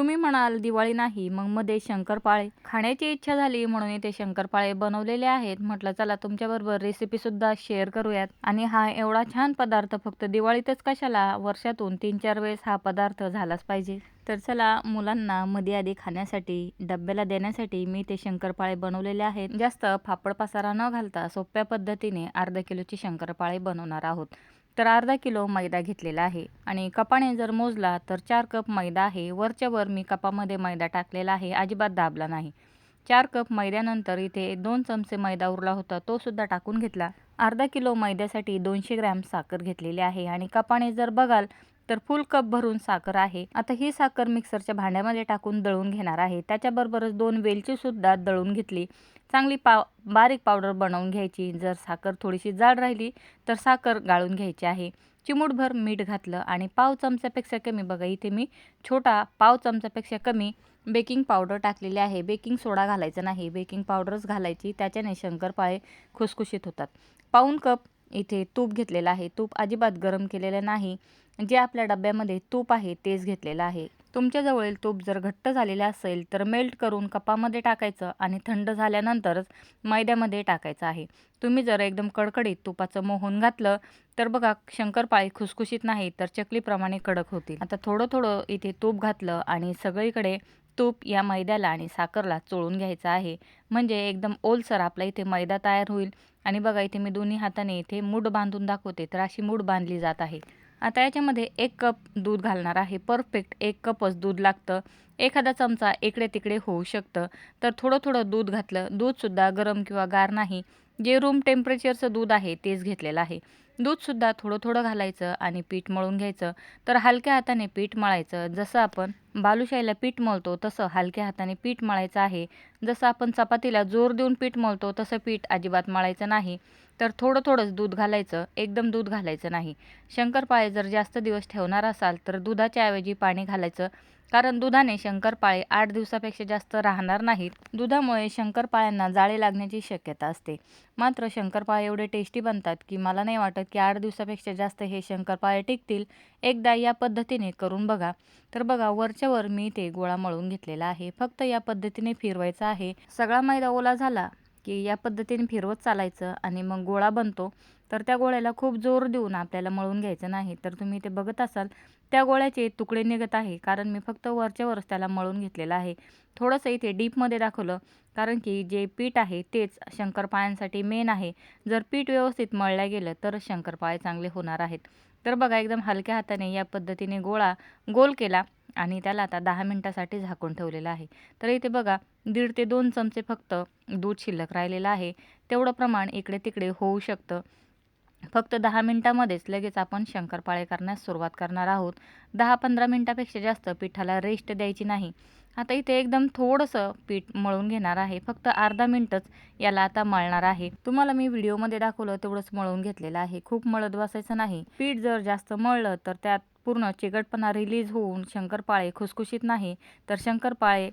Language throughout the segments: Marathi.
तुम्ही म्हणाल दिवाळी नाही मग मध्ये शंकरपाळे. खाण्याची इच्छा झाली म्हणून इथे शंकरपाळे बनवलेले आहेत. म्हटलं चला तुमच्याबरोबर रेसिपी सुद्धा शेअर करूयात. आणि हा एवढा छान पदार्थ फक्त दिवाळीतच कशाला? वर्षातून तीन चार वेळेस हा पदार्थ झालाच पाहिजे. तर चला मुलांना मध्ये आधी खाण्यासाठी डब्याला देण्यासाठी मी ते शंकरपाळे बनवलेले आहेत. जास्त फापड पसारा न घालता सोप्या पद्धतीने अर्धा किलोची शंकरपाळे बनवणार आहोत. तर अर्धा किलो मैदा घेतलेला आहे. आणि कपाने जर मोजला तर चार कप मैदा आहे. वरच्या वर मी कपामध्ये मैदा टाकलेला आहे. अजिबात दाबला नाही. चार कप मैद्यानंतर इथे दोन चमचे मैदा उरला होता. तो सुद्धा टाकून घेतला. अर्धा किलो मैद्यासाठी दोनशे ग्रॅम साखर घेतलेली आहे. आणि कपाने जर बघाल तर फुल कप भरून साखर आहे. आता ही साखर मिक्सरच्या भांड्यामध्ये टाकून दळून घेणार आहे. त्याच्याबरोबरच दोन वेलची सुद्धा दळून घेतली. चांगली पाव बारीक पावडर बनवून घ्यायची. जर साखर थोडीशी जाड राहिली तर साखर गाळून घ्यायची आहे. चिमूटभर मीठ घातलं आणि पाव चमच्यापेक्षा कमी बघा इथे मी छोटा पाव चमच्यापेक्षा कमी बेकिंग पावडर टाकलेली आहे. बेकिंग सोडा घालायचा नाही. बेकिंग पावडरच घालायची. त्याच्याने शंकरपाळे खुसखुशीत होतात. पाऊन कप इथे तूप घेतलेलं आहे. तूप अजिबात गरम केलेलं नाही. जे आपल्या डब्यामध्ये तूप आहे तेच घेतलेलं आहे. तुमच्याजवळील तूप जर घट्ट झालेले असेल तर मेल्ट करून कपामध्ये टाकायचं आणि थंड झाल्यानंतरच मैद्यामध्ये टाकायचं आहे. तुम्ही जर एकदम कडकडीत तुपाचं मोहन घातलं तर बघा शंकरपाळी खुसखुशीत नाही तर चकलीप्रमाणे कडक होतील. आता थोडं थोडं इथे तूप घातलं आणि सगळीकडे तूप या मैद्याला आणि साखरला चोळून घ्यायचं आहे. म्हणजे एकदम ओलसर आपला इथे मैदा तयार होईल. आणि बघा इथे मी दोन्ही हाताने इथे मूठ बांधून दाखवते तर अशी मूठ बांधली जात आहे. आता याच्यामध्ये एक कप दूध घालणार आहे. परफेक्ट एक कपच दूध लागतं. एखादा चमचा इकडे तिकडे होऊ शकतं. तर थोडं थोडं दूध घातलं. दूधसुद्धा गरम किंवा गार नाही. जे रूम टेम्परेचरचं दूध आहे तेच घेतलेलं आहे. दूधसुद्धा थोडं थोडं घालायचं आणि पीठ मळून घ्यायचं. तर हलक्या हाताने पीठ मळायचं. जसं आपण बालुशाहीला पीठ मळतो तसं हलक्या हाताने पीठ मळायचं आहे. जसं आपण चपातीला जोर देऊन पीठ मळतो तसं पीठ अजिबात मळायचं नाही. तर थोडं थोडंच दूध घालायचं. एकदम दूध घालायचं नाही. शंकरपाळे जर जास्त दिवस ठेवणार असाल तर दुधाच्या ऐवजी पाणी घालायचं. कारण दुधाने शंकरपाळे आठ दिवसापेक्षा जास्त राहणार नाहीत. दुधामुळे शंकरपाळ्यांना जाळे लागण्याची शक्यता असते. मात्र शंकरपाळे एवढे टेस्टी बनतात की मला नाही वाटत की आठ दिवसापेक्षा जास्त हे शंकरपाळे टिकतील. एकदा या पद्धतीने करून बघा. तर बघा वरच्या वर मी ते गोळा मळून घेतलेला आहे. फक्त या पद्धतीने फिरवायचा आहे. सगळा मैदा ओला झाला की या पद्धतीने फिरवत चालायचं आणि मग गोळा बनतो. तर त्या गोळ्याला खूप जोर देऊन आपल्याला मळून घ्यायचं नाही. तर तुम्ही ते बघत असाल त्या गोळ्याचे तुकडे निघत आहे. कारण मी फक्त वरच्या वरच त्याला मळून घेतलेलं आहे. थोडंसं इथे डीपमध्ये दाखवलं. कारण की जे पीठ आहे तेच शंकरपाळ्यांसाठी मेन आहे. जर पीठ व्यवस्थित मळल्या गेलं तर शंकरपाळे चांगले होणार आहेत. तर बघा एकदम हलक्या हाताने या पद्धतीने गोळा गोल केला आणि त्याला आता दहा मिनटासाठी झाकून ठेवलेलं आहे. तर इथे बघा दीड ते दोन चमचे फक्त दूध शिल्लक राहिलेलं आहे. तेवढं प्रमाण इकडे तिकडे होऊ शकतं. फक्त दहा मिनटामध्येच लगेच आपण शंकरपाळे करण्यास सुरुवात करणार आहोत. दहा पंधरा मिनटापेक्षा जास्त पिठाला रेस्ट द्यायची नाही. आता इथे एकदम थोडंसं पीठ मळून घेणार आहे. फक्त अर्धा मिनटच याला आता मळणार आहे. तुम्हाला मी व्हिडिओमध्ये दाखवलं तेवढंच मळून घेतलेलं आहे. खूप मळत बसायचं नाही. पीठ जर जास्त मळलं तर त्यात पूर्ण चिकटपणा रिलीज होऊन शंकरपाळे खुसखुशीत नाही. तर शंकरपाळे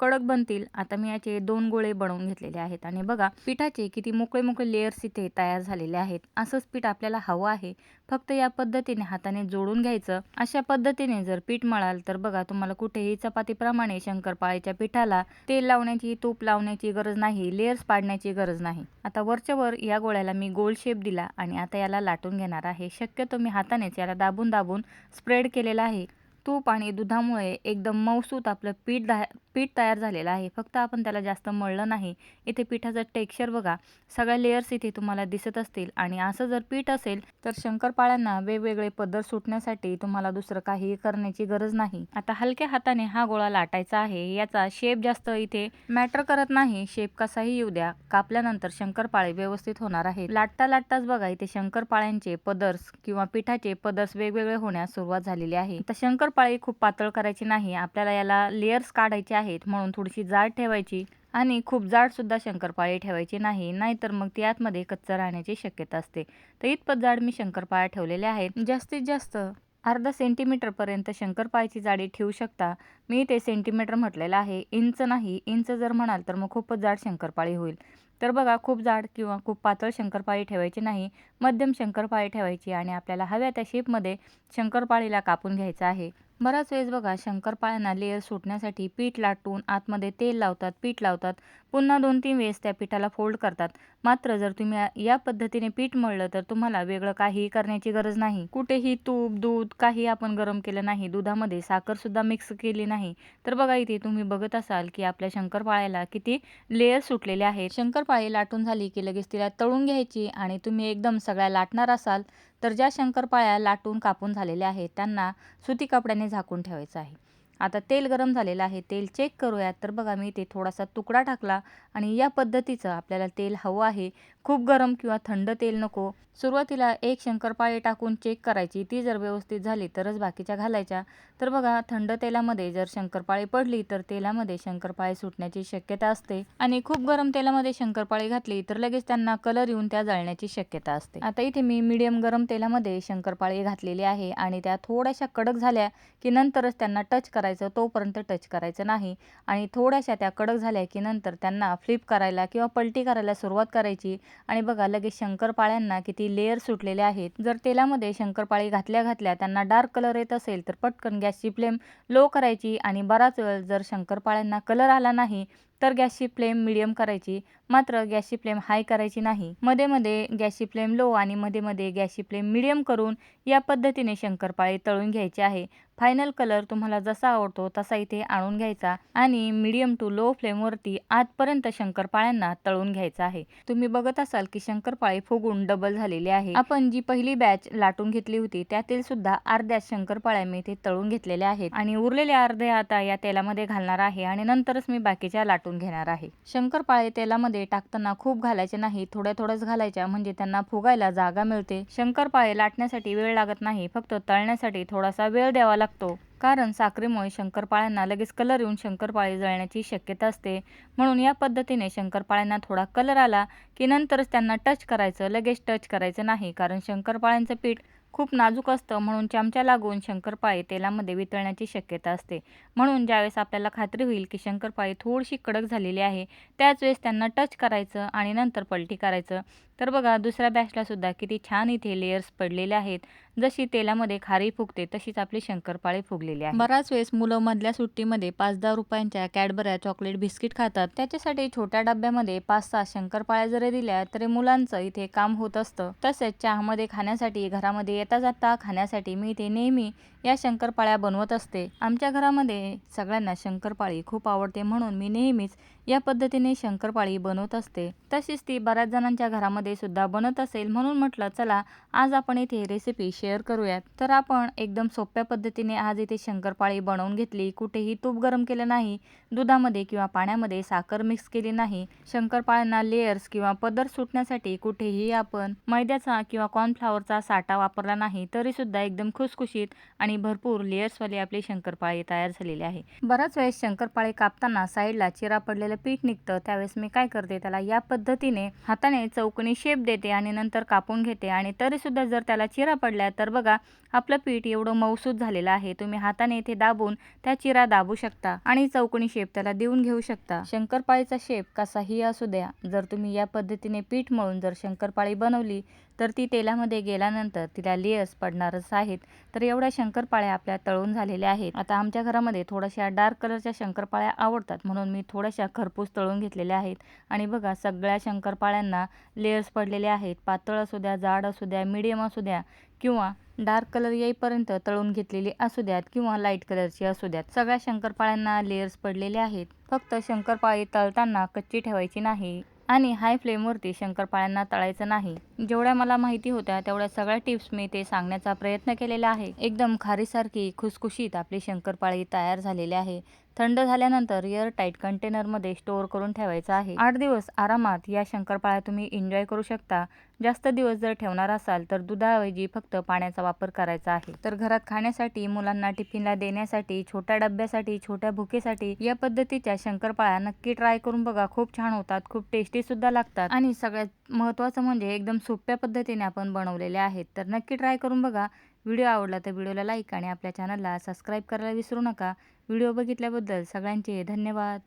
कडक बनतील. आता मी याचे दोन गोळे बनवून घेतलेले आहेत. आणि बघा पिठाचे किती मोकळे मोकळे लेयर्स इथे तयार झालेले आहेत. असंच पीठ आपल्याला हवं आहे. फक्त या पद्धतीने हाताने जोडून घ्यायचं. अशा पद्धतीने जर पीठ मळाल तर बघा तुम्हाला कुठेही चपातीप्रमाणे शंकरपाळीच्या पिठाला तेल लावण्याची तूप लावण्याची गरज नाही लेयर्स पाडण्याची गरज नाही. आता वरच्या वर या गोळ्याला मी गोल शेप दिला आणि आता याला लाटून घेणार आहे. शक्यतो मी हातानेच याला दाबून दाबून स्प्रेड केलेला आहे. तूप आणि दुधामुळे एकदम मऊसूत आपलं पीठ दा पीठ तयार झालेलं आहे. फक्त आपण त्याला जास्त मळलं नाही. इथे पिठाचं टेक्स्चर बघा. सगळ्या लेयर्स इथे तुम्हाला दिसत असतील. आणि असं जर पीठ असेल तर शंकरपाळ्यांना वेगवेगळे पदर सुटण्यासाठी तुम्हाला दुसरं काही करण्याची गरज नाही. आता हलक्या हाताने हा गोळा लाटायचा आहे. याचा शेप जास्त इथे मॅटर करत नाही. शेप कसाही येऊ द्या. कापल्यानंतर शंकरपाळे व्यवस्थित होणार आहे लाटता लाटताच बघा इथे शंकरपाळ्यांचे पदर्स किंवा पिठाचे पदर्स वेगवेगळे होण्यास सुरुवात झालेली आहे. तर पाळी खूप पातळ करायची नाही. आपल्याला याला लेयर्स काढायचे आहेत म्हणून थोडीशी जाड ठेवायची आणि खूप जाडसुद्धा शंकरपाळी ठेवायची नाही. नाहीतर मग ती आतमध्ये कच्चं राहण्याची शक्यता असते. तर इतपत जाड मी शंकरपाळ्या ठेवलेल्या आहेत. जास्तीत जास्त अर्धा सेंटीमीटरपर्यंत शंकरपाळीची जाडी ठेवू शकता. मी ते सेंटीमीटर म्हटलेलं आहे. इंच नाही. इंच जर म्हणाल तर मग खूपच जाड शंकरपाळी होईल. तर बघा खूप जाड किंवा खूप पातळ शंकरपाळी ठेवायची नाही. मध्यम शंकरपाळी ठेवायची आणि आपल्याला हव्या त्या शेपमध्ये शंकरपाळीला कापून घ्यायचं आहे. बराच वेळेस बघा शंकरपाळ्यांना लेअर सुटण्यासाठी पीठ लाटून आतमध्ये तेल लावतात पीठ लावतात. पुन्हा दोन तीन वेळेस त्या पिठाला फोल्ड करतात. मात्र जर तुम्ही या- या पद्धतीने पीठ मळलं तर तुम्हाला वेगळं काहीही करण्याची गरज नाही. कुठेही तूप दूध काही आपण गरम केलं नाही दुधामध्ये साखरसुद्धा मिक्स केली नाही. तर बघा इथे तुम्ही बघत असाल की आपल्या शंकरपाळ्याला किती लेअर सुटलेले आहेत. शंकरपाळी लाटून झाली की लगेच तिला तळून घ्यायची आणि तुम्ही एकदम सगळ्या लाटणार असाल तर ज्या शंकरपाळ्या लाटून कापून झालेल्या आहेत त्यांना सुती कपड्याने झाकून ठेवायचं आहे. आता तेल गरम झालेलं आहे तेल चेक करूयात. तर बघा मी इथे थोडासा तुकडा टाकला आणि या पद्धतीचं आपल्याला तेल हवं आहे. खूप गरम किंवा थंड तेल नको. सुरुवातीला एक शंकरपाळी टाकून चेक करायची. ती जर व्यवस्थित झाली तरच बाकीच्या घालायच्या. तर बघा थंड तेलामध्ये जर शंकरपाळी पडली तर तेलामध्ये शंकरपाळी सुटण्याची शक्यता असते. आणि खूप गरम तेलामध्ये शंकरपाळी घातली तर लगेच त्यांना कलर येऊन त्या जळण्याची शक्यता असते. आता इथे मी मीडियम गरम तेलामध्ये शंकरपाळी घातलेली आहे आणि त्या थोड्याशा कडक झाल्या की नंतरच त्यांना टच करायचं तोपर्यंत टच करायचं नाही. आणि थोड्याशा त्या कडक झाल्या की नंतर त्यांना फ्लिप करायला किंवा पलटी करायला सुरुवात करायची. आणि बघा लगेच शंकरपाळ्यांना किती लेअर सुटलेले आहेत. जर तेलामध्ये शंकरपाळी घातल्या घातल्या त्यांना डार्क कलर येत असेल तर पटकन गॅसची फ्लेम लो करायची. आणि बराच वेळ जर शंकरपाळ्यांना कलर आला नाही तर गॅसची फ्लेम मिडियम करायची. मात्र गॅसची फ्लेम हाय करायची नाही. मध्ये मध्ये गॅसची फ्लेम लो आणि मध्ये मध्ये गॅसची फ्लेम मिडियम करून या पद्धतीने शंकरपाळे तळून घ्यायचे आहे. फायनल कलर तुम्हाला जसा आवडतो तसा इथे आणून घ्यायचा आणि मिडियम टू लो फ्लेमवरती आजपर्यंत शंकरपाळ्यांना तळून घ्यायचा आहे. तुम्ही बघत असाल की शंकरपाळे फुगून डबल झालेले आहे. आपण जी पहिली बॅच लाटून घेतली होती त्यातील सुद्धा अर्ध्या शंकरपाळ्या मी इथे तळून घेतलेल्या आहेत. आणि उरलेले अर्धे आता या तेलामध्ये घालणार आहे आणि नंतरच मी बाकीच्या लाटून घेणार आहे. शंकरपाळे तेलामध्ये टाकताना खूप घालायचे नाही थोड्या थोड्याच घालायच्या म्हणजे त्यांना फुगायला जागा मिळते. शंकरपाळे लाटण्यासाठी वेळ लागत नाही फक्त तळण्यासाठी थोडासा वेळ द्यावा लागतो. कारण साखरेमुळे शंकरपाळ्यांना लगेच कलर येऊन शंकरपाळे जळण्याची शक्यता असते. म्हणून या पद्धतीने शंकरपाळ्यांना थोडा कलर आला की नंतरच त्यांना टच करायचं लगेच टच करायचं नाही. कारण शंकरपाळ्यांचं पीठ खूप नाजूक असतं म्हणून चमचा लागून शंकरपाळी तेलामध्ये वितळण्याची शक्यता असते. म्हणून ज्यावेळेस आपल्याला खात्री होईल की शंकरपाळी थोडीशी कडक झालेली आहे त्याच वेळेस त्यांना टच करायचं आणि नंतर पलटी करायचं. तर बघा दुसऱ्या बॅचला सुद्धा किती छान इथे लेयर्स पडलेले आहेत. जशी तेलामध्ये खारी फुगते तशीच आपली शंकरपाळे फुगलेली आहे बराच वेळेस मुलं मधल्या सुट्टीमध्ये पाच दहा रुपयांच्या कॅडबऱ्या चॉकलेट बिस्किट खातात. त्याच्यासाठी छोट्या डब्यामध्ये पाच सहा शंकरपाळ्या जरी दिल्या तरी मुलांचं इथे काम होत असतं. तसेच चहामध्ये खाण्यासाठी घरामध्ये येता जाता खाण्यासाठी मी इथे नेहमी या शंकरपाळ्या बनवत असते. आमच्या घरामध्ये सगळ्यांना शंकरपाळी खूप आवडते म्हणून मी नेहमीच या पद्धतीने शंकरपाळी बनवत असते. तशीच ती बऱ्याच जणांच्या घरामध्ये सुद्धा बनत असेल म्हणून म्हटलं चला आज आपण इथे रेसिपी शेअर करूयात. तर आपण एकदम सोप्या पद्धतीने आज इथे शंकरपाळी बनवून घेतली. कुठेही तूप गरम केलं नाही दुधामध्ये किंवा पाण्यामध्ये साखर मिक्स केली नाही. शंकरपाळ्यांना लेयर्स किंवा पदर सुटण्यासाठी कुठेही आपण मैद्याचा किंवा कॉर्नफ्लॉवरचा साठा वापरला नाही तरी सुद्धा एकदम खुसखुशीत आणि भरपूर लेयर्सवाली आपली शंकरपाळी तयार झालेली आहे. बऱ्याच वेळेस शंकरपाळी कापताना साईडला चिरा पडलेलं पीठ निघतं त्यावेळेस मी काय करते त्याला या पद्धतीने हाताने चौकणी शेप देते आणि नंतर कापून घेते. आणि तरीसुद्धा जर त्याला चिरा पडल्या तर बघा आपलं पीठ एवढं मऊसूद झालेलं आहे. तुम्ही हाताने इथे दाबून त्या चिरा दाबू शकता आणि चौकणी शेप त्याला देऊन घेऊ शकता. शंकरपाळीचा शेप कसाही असू द्या जर तुम्ही या पद्धतीने पीठ मळून जर शंकरपाळी बनवली तर ती तेलामध्ये गेल्यानंतर तिला लेअर्स पडणारच आहेत. तर एवढ्या शंकरपाळ्या आपल्या तळून झालेल्या आहेत. आता आमच्या घरामध्ये थोड्याशा डार्क कलरच्या शंकरपाळ्या आवडतात म्हणून मी थोड्याशा खर खरपूस तळून घेतलेले आहेत. आणि बघा सगळ्या शंकरपाळ्यांना लेयर्स पडलेले आहेत. पातळ असू द्या जाड असू द्या मिडियम असू द्या किंवा डार्क कलर येईपर्यंत तळून घेतलेली असू द्यात किंवा लाइट कलरची असू द्यात. सगळ्या शंकरपाळ्यांना लेयर्स पडलेले आहेत. फक्त शंकरपाळी तळताना कच्ची ठेवायची नाही आणि हाय फ्लेमवरती शंकरपाळ्यांना तळायचं नाही. जेवढ्या मला माहिती होत्या तेवढ्या सगळ्या टिप्स मी ते सांगण्याचा प्रयत्न केलेला आहे. एकदम खारीसारखी खुसखुशीत आपली शंकरपाळी तयार झालेली आहे. थंड झाल्यानंतर एअर टाईट कंटेनरमध्ये स्टोअर करून ठेवायचा आहे. आठ दिवस आरामात या शंकरपाळ्या तुम्ही एन्जॉय करू शकता. जास्त दिवस जर ठेवणार असाल तर दुधाऐवजी फक्त पाण्याचा वापर करायचा आहे. तर घरात खाण्यासाठी मुलांना टिफिनला देण्यासाठी छोट्या डब्यासाठी छोट्या भुकेसाठी या पद्धतीच्या शंकरपाळ्या नक्की ट्राय करून बघा. खूप छान होतात खूप टेस्टी सुद्धा लागतात. आणि सगळ्यात महत्त्वाचं म्हणजे एकदम सोप्या पद्धतीने आपण बनवलेले आहेत. तर नक्की ट्राय करून बघा. व्हिडिओ आवडला तर व्हिडिओला लाईक आणि आपल्या चॅनलला सबस्क्राईब करायला विसरू नका. व्हिडिओ बघितल्याबद्दल सगळ्यांचे धन्यवाद.